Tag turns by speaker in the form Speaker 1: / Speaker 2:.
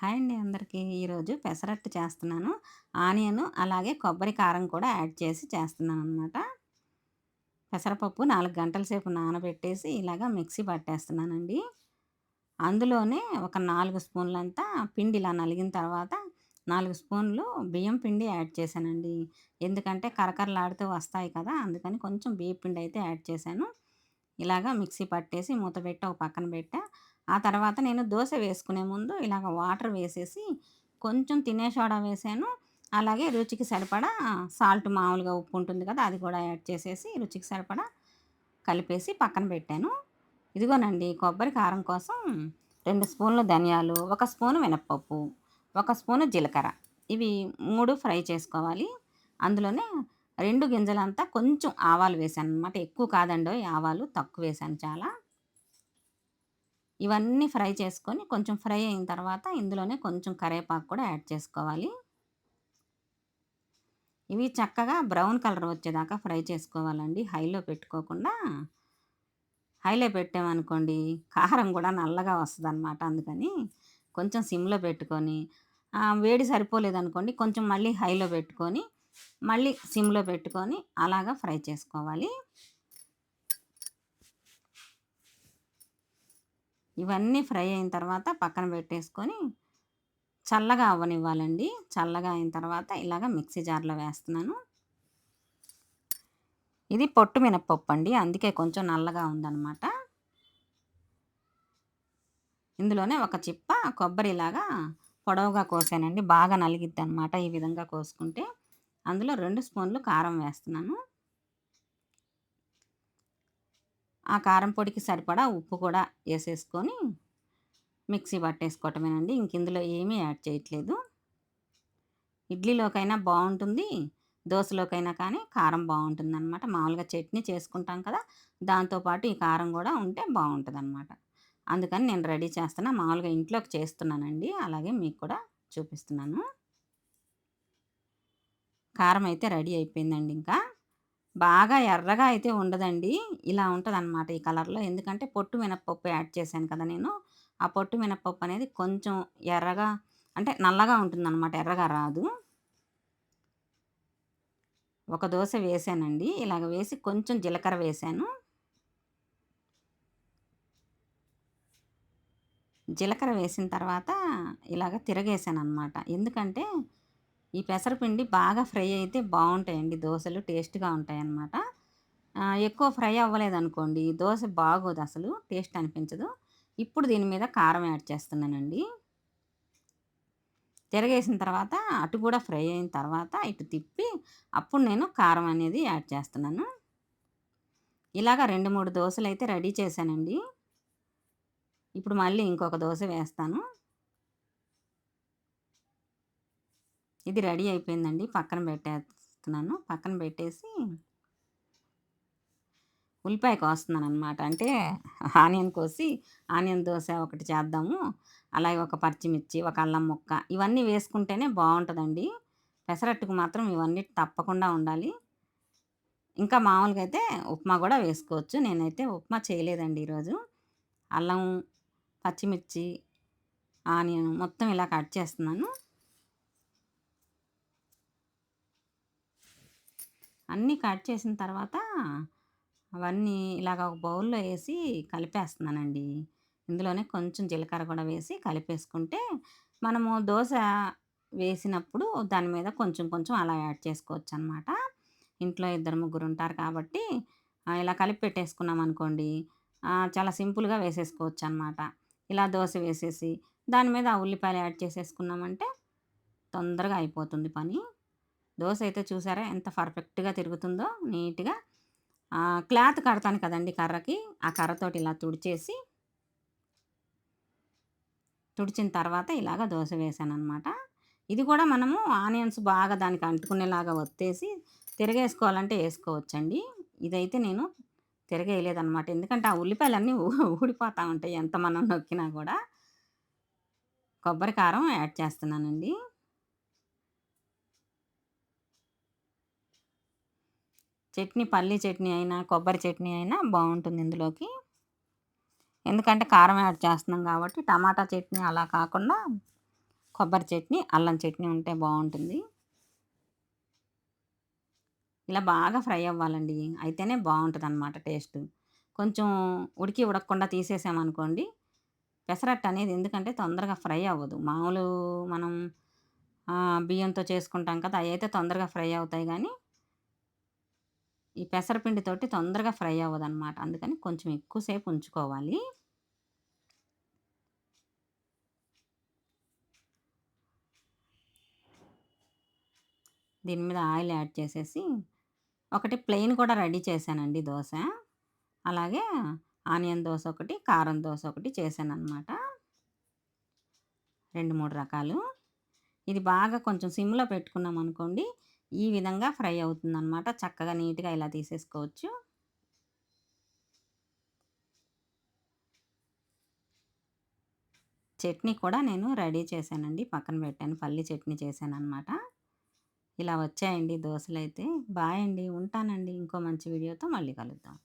Speaker 1: Hi అండి అందరికీ. ఈరోజు పెసరట్టు చేస్తున్నాను. ఆనియన్ అలాగే కొబ్బరి కారం కూడా యాడ్ చేసి చేస్తున్నాను అనమాట పెసరపప్పు నాలుగు గంటల సేపు నానబెట్టేసి ఇలాగా మిక్సీ పట్టేస్తున్నానండి. అందులోనే ఒక నాలుగు స్పూన్లంతా పిండి ఇలా నలిగిన తర్వాత నాలుగు స్పూన్లు బియ్యం పిండి యాడ్ చేశానండి. ఎందుకంటే కరకరలాడుతూ వస్తాయి కదా అందుకని కొంచెం బియ్యం పిండి అయితే యాడ్ చేశాను. ఇలాగా మిక్సీ పట్టేసి మూత పెట్టి ఒక పక్కన పెట్టా. ఆ తర్వాత నేను దోశ వేసుకునే ముందు ఇలాగ వాటర్ వేసేసి కొంచెం తినే సోడా వేసాను. అలాగే రుచికి సరిపడా సాల్ట్ మామూలుగా ఉప్పు ఉంటుంది కదా అది కూడా యాడ్ చేసేసి రుచికి సరిపడా కలిపేసి పక్కన పెట్టాను. ఇదిగోనండి కొబ్బరి కారం కోసం రెండు స్పూన్లు ధనియాలు ఒక స్పూను మినప్పప్పు ఒక స్పూను జీలకర్ర. ఇవి మూడు ఫ్రై చేసుకోవాలి. అందులోనే రెండు గింజలంతా కొంచెం ఆవాలు వేసాను అనమాట ఎక్కువ కాదండి ఆవాలు తక్కువ వేసాను చాలా. ఇవన్నీ ఫ్రై చేసుకొని కొంచెం ఫ్రై అయిన తర్వాత ఇందులోనే కొంచెం కరివేపాకు కూడా యాడ్ చేసుకోవాలి. ఇవి చక్కగా బ్రౌన్ కలర్ వచ్చేదాకా ఫ్రై చేసుకోవాలండి. హైలో పెట్టుకోకుండా. హైలో పెట్టామనుకోండి కారం కూడా నల్లగా వస్తుంది అనమాట అందుకని కొంచెం సిమ్లో పెట్టుకొని వేడి సరిపోలేదనుకోండి కొంచెం మళ్ళీ హైలో పెట్టుకొని మళ్ళీ సిమ్లో పెట్టుకొని అలాగా ఫ్రై చేసుకోవాలి. ఇవన్నీ ఫ్రై అయిన తర్వాత పక్కన పెట్టేసుకొని చల్లగా అవ్వనివ్వాలండి చల్లగా అయిన తర్వాత ఇలాగ మిక్సీ జార్లో వేస్తున్నాను. ఇది పొట్టు మినప్పప్పు అండి అందుకే కొంచెం నల్లగా ఉందన్నమాట. ఇందులోనే ఒక చిప్ప కొబ్బరిలాగా పొడవుగా కోసానండి. బాగా నలిగిద్ది అనమాట ఈ విధంగా కోసుకుంటే. అందులో రెండు స్పూన్లు కారం వేస్తున్నాను. ఆ కారం పొడికి సరిపడా ఉప్పు కూడా వేసేసుకొని మిక్సీ పట్టేసుకోవటమేనండి. ఇంక ఇందులో ఏమీ యాడ్ చేయట్లేదు. ఇడ్లీలోకైనా బాగుంటుంది దోశలోకైనా కానీ కారం బాగుంటుంది అనమాట మామూలుగా చట్నీ చేసుకుంటాం కదా దాంతోపాటు ఈ కారం కూడా ఉంటే బాగుంటుంది అనమాట అందుకని నేను రెడీ చేస్తున్నా. మామూలుగా ఇంట్లోకి చేస్తున్నానండి. అలాగే మీకు కూడా చూపిస్తున్నాను. కారం అయితే రెడీ అయిపోయిందండి ఇంకా. బాగా ఎర్రగా అయితే ఉండదండి ఇలా ఉంటుందన్నమాట ఈ కలర్‌లో. ఎందుకంటే పొట్టు మినపప్పు యాడ్ చేశాను కదా నేను. ఆ పొట్టు మినపప్పు అనేది కొంచెం ఎర్రగా అంటే నల్లగా ఉంటుందన్నమాట. ఎర్రగా రాదు. ఒక దోశ వేసానండి. ఇలాగ వేసి కొంచెం జీలకర్ర వేసాను. జీలకర్ర వేసిన తర్వాత ఇలాగ తిరగేసాననమాట. ఎందుకంటే ఈ పెసరపిండి బాగా ఫ్రై అయితే బాగుంటాయండి దోశలు టేస్ట్‌గా ఉంటాయన్నమాట. ఎక్కువ ఫ్రై అవ్వలేదనుకోండి దోశ బాగోదు అసలు టేస్ట్ అనిపించదు. ఇప్పుడు దీని మీద కారం యాడ్ చేస్తున్నానండి. తిరగేసిన తర్వాత అటు కూడా ఫ్రై అయిన తర్వాత ఇటు తిప్పి అప్పుడు నేను కారం అనేది యాడ్ చేస్తున్నాను. ఇలాగ రెండు మూడు దోశలు అయితే రెడీ చేశానండి. ఇప్పుడు మళ్ళీ ఇంకొక దోశ వేస్తాను. ఇది రెడీ అయిపోయిందండి. పక్కన పెట్టేస్తున్నాను. పక్కన పెట్టేసి ఉల్లిపాయ కోస్తున్నాను అనమాట అంటే ఆనియన్ కోసి ఆనియన్ దోశ ఒకటి చేద్దాము. అలాగే ఒక పచ్చిమిర్చి ఒక అల్లం ముక్క ఇవన్నీ వేసుకుంటేనే బాగుంటుందండి. పెసరట్టుకు మాత్రం ఇవన్నీ తప్పకుండా ఉండాలి. ఇంకా మామూలుగా అయితే ఉప్మా కూడా వేసుకోవచ్చు. నేనైతే ఉప్మా చేయలేదండి ఈరోజు. అల్లం పచ్చిమిర్చి ఆనియన్ మొత్తం ఇలా కట్ చేస్తున్నాను. అన్నీ కట్ చేసిన తర్వాత అవన్నీ ఇలాగ ఒక బౌల్లో వేసి కలిపేస్తున్నానండి. ఇందులోనే కొంచెం జీలకర్ర కూడా వేసి కలిపేసుకుంటే మనము దోశ వేసినప్పుడు దాని మీద కొంచెం కొంచెం అలా యాడ్ చేసుకోవచ్చు అనమాట ఇంట్లో ఇద్దరు ముగ్గురు ఉంటారు కాబట్టి ఇలా కలిపి పెట్టేసుకున్నాం అనుకోండి చాలా సింపుల్గా వేసేసుకోవచ్చు అనమాట ఇలా దోశ వేసేసి దాని మీద ఉల్లిపాయలు యాడ్ చేసేసుకున్నామంటే తొందరగా అయిపోతుంది పని. దోశ అయితే చూసారా ఎంత పర్ఫెక్ట్గా తిరుగుతుందో నీట్గా. క్లాత్ కడతాను కదండి కర్రకి ఆ కర్రతోటి ఇలా తుడిచేసి. తుడిచిన తర్వాత ఇలాగ దోశ వేసాను అనమాట ఇది కూడా మనము ఆనియన్స్ బాగా దానికి అంటుకునేలాగా ఒత్తేసి తిరగేసుకోవాలంటే వేసుకోవచ్చండి. ఇదైతే నేను తిరగేయలేదనమాట ఎందుకంటే ఆ ఉల్లిపాయలన్నీ ఊడిపోతూ ఉంటాయి ఎంత మనం నొక్కినా కూడా. కొబ్బరి కారం యాడ్ చేస్తున్నానండి. చట్నీ పల్లీ చట్నీ అయినా కొబ్బరి చట్నీ అయినా బాగుంటుంది ఇందులోకి ఎందుకంటే కారం యాడ్ చేస్తున్నాం కాబట్టి టమాటా చట్నీ అలా కాకుండా కొబ్బరి చట్నీ, అల్లం చట్నీ ఉంటే బాగుంటుంది ఇలా బాగా ఫ్రై అవ్వాలండి. అయితేనే బాగుంటుంది అనమాట టేస్ట్ కొంచెం ఉడికి ఉడకకుండా తీసేసామనుకోండి, పెసరట్టు అనేది ఎందుకంటే తొందరగా ఫ్రై అవ్వదు. మామూలు మనం బియ్యంతో చేసుకుంటాం కదా! అవి అయితే తొందరగా ఫ్రై అవుతాయి కానీ ఈ పెసరపిండితోటి తొందరగా ఫ్రై అవ్వదనమాట. అందుకని కొంచెం ఎక్కువసేపు ఉంచుకోవాలి. దీని మీద ఆయిల్ యాడ్ చేసేసి, ఒకటి ప్లెయిన్ కూడా రెడీ చేశానండి దోశ అలాగే ఆనియన్ దోశ ఒకటి, కారం దోశ ఒకటి చేశాననమాట. 2, 3 రకాలు. ఇది బాగా కొంచెం సిమ్‌లో పెట్టుకున్నాం అనుకోండి ఈ విధంగా ఫ్రై అవుతుందనమాట. చక్కగా నీట్‌గా ఇలా తీసేసుకోవచ్చు. చట్నీ కూడా నేను రెడీ చేశానండి. పక్కన పెట్టాను. పల్లి చట్నీ చేశాను అనమాట ఇలా వచ్చాయండి దోసలైతే. బాయ్ అండి. ఉంటానండి. ఇంకో మంచి వీడియోతో మళ్ళీ కలుద్దాం.